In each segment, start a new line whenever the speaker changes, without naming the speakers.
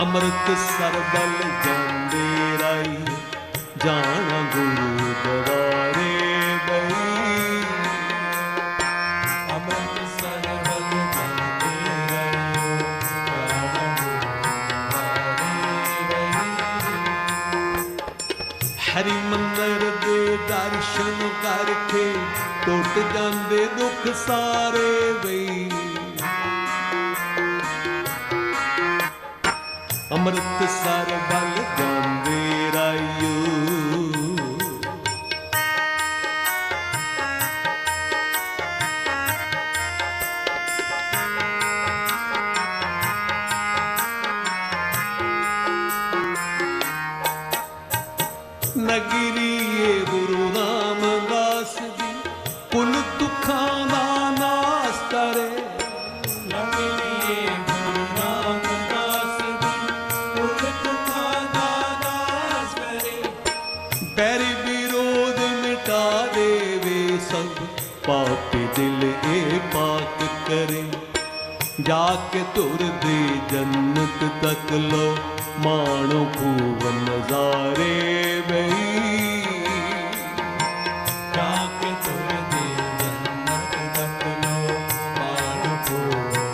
ਅੰਮ੍ਰਿਤ ਸਰਬਲ ਜਾਂਦੇ ਰਾਈ, ਜਾਣਾ ਗੁਰੂ ਦਵਾਰੇ ਬਈ।
ਅੰਮ੍ਰਿਤ ਸਰਬਲ ਜਾਂਦੇ ਰਹਿਓ
ਹਰੀ ਮੰਦਰ ਦੇ ਦਰਸ਼ਨ ਕਰਕੇ ਟੁੱਟ ਜਾਂਦੇ ਦੁੱਖ ਸਾਰੇ ਬਈ। ਅੰਮ੍ਰਿਤ ਸਰਬਲ ਜਾਂਦੇ ਰਾਈਓ ਨਗਰੀਏ ਗੁਰੂ ਰਾਮਦਾਸ ਜੀ ਕੁਲ ਦੁੱਖਾਂ ਦਾ ਦੇਵੇ ਸਭ ਪਾਪੀ ਦਿਲ ਇਹ ਪਾਕ ਕਰੇ। ਜਾ ਕੇ ਤੁਰ ਦੇ ਜੰਨਤ ਤੱਕ ਲੋ ਮਾਣੋ ਖੂਬ ਨਜ਼ਾਰੇ ਬਈ
ਜਾ ਕੇ ਤੁਰ ਦੇ ਜੰਨਤ ਤੱਕ ਲੋ ਮਾਣ ਪੂਰੇ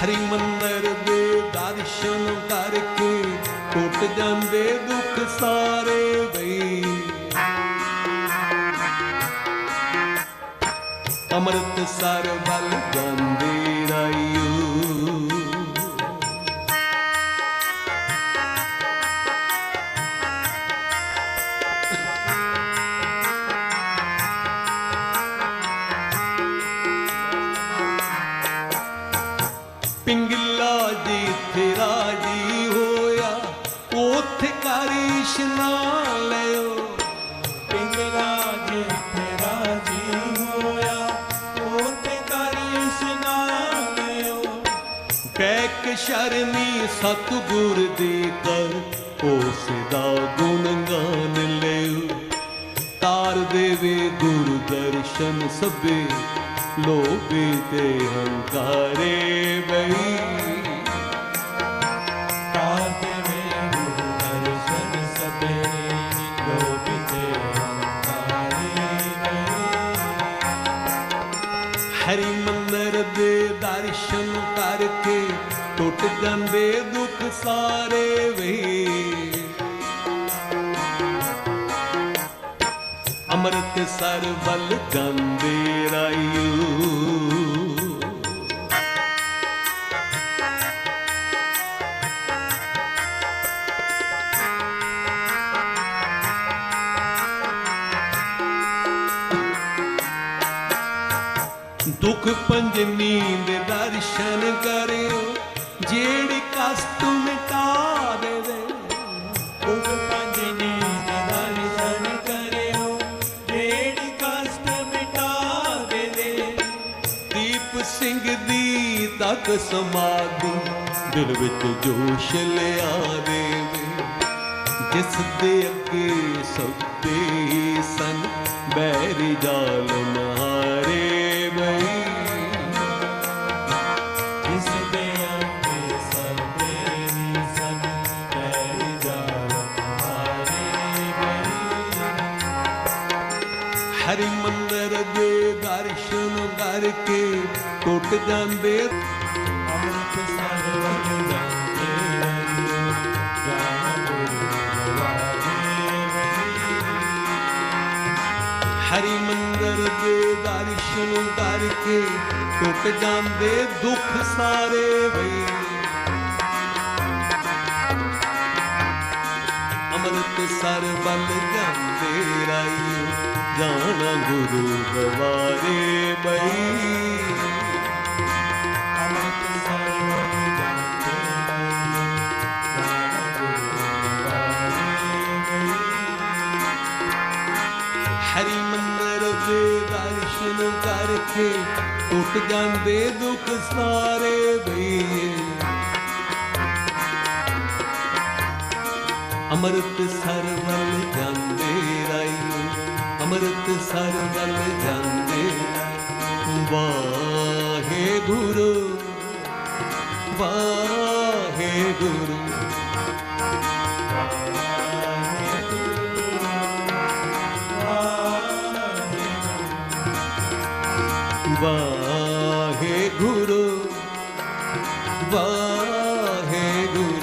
ਹਰੀ ਮੰਦਰ ਦੇ ਦਰਸ਼ਨ ਟੁੱਟ ਜਾਂਦੇ ਦੁੱਖ ਸਾਰੇ ਬਈ। ਅੰਮ੍ਰਿਤ ਸਰ ਵੱਲ ਜਾਂਦੇ ਰਾਈਓ ਸ਼ਰਮੀ ਸਤਿਗੁਰ ਦੇ ਕਰ ਉਸ ਦਾ ਗੁਣਗਾਨ ਲਿਓ ਤਾਰ ਦੇਵੇ ਗੁਰ ਦਰਸ਼ਨ ਸਭੇ, ਲੋਭੇ ਤੇ ਹੰਕਾਰੇ ਬਈ। ਹਰੀ ਦੇ ਦਰਸ਼ਨ ਕਰਕੇ ਟੁੱਟ ਜਾਂਦੇ ਦੁੱਖ ਸਾਰੇ ਵੇ। ਅੰਮ੍ਰਿਤ ਸਰ ਵੱਲ ਜਾਂਦੇ ਰਾਈਓ। ਦੁੱਖ ਪੰਜਨੀ ਦੇ ਦਰਸ਼ਨ ਕਰਿਓ, ਜਿਹੜੀ ਕਸਤ ਮਿਟਾ ਦੇਵੇ।
ਦੁਖ ਪੰਜਨੀ ਦੇ ਦਰਸ਼ਨ ਕਰਿਓ, ਜਿਹੜੀ ਕਸ਼ਟ ਮਿਟਾ ਦੇਵੇ।
ਦੀਪ ਸਿੰਘ ਦੀ ਤੱਕ ਸਮਾਧੀ ਦਿਲ ਵਿੱਚ ਜੋਸ਼ ਲਿਆ ਦੇਵੇ। ਜਿਸ ਦੇ ਅੱਗੇ ਸਭੇ ਸਨ ਬੈਰੀ ਜਾਲ
ਦੇ
ਦਰਸ਼ਨ ਕਰਕੇ ਟੁੱਟ ਜਾਂਦੇ।
ਅੰਮ੍ਰਿਤ ਸਰਵਨ ਜਾਂਦੇ
ਹਰੀ ਮੰਦਰ ਦੇ ਦਰਸ਼ਨ ਕਰਕੇ ਟੁੱਟ ਜਾਂਦੇ ਦੁੱਖ ਸਾਰੇ ਵੇ ਅੰਮ੍ਰਿਤ ਸਰ ਵੱਲ ਜਾਂਦੇ ਰਾਈ। ਜਾਣਾ ਗੁਰੂ ਦਵਾਰੇ ਬਈ ਹਰੀ ਮੰਦਰ ਦੇ ਦਰਸ਼ਨ ਕਰਕੇ ਟੁੱਟ ਜਾਂਦੇ ਦੁੱਖ ਸਾਰੇ ਵੇ ਅੰਮ੍ਰਿਤ ਸਰ ਵੱਲ ਅੰਮ੍ਰਿਤਸਰ ਵੱਲ ਜਾਂਦੇ ਵਾਹੇ ਵਾਹਿਗੁਰੂ। ਵਾਹਿਗੁਰੂ ਵਾਹਿਗੁਰੂ। ਵਾਹਿਗੁਰੂ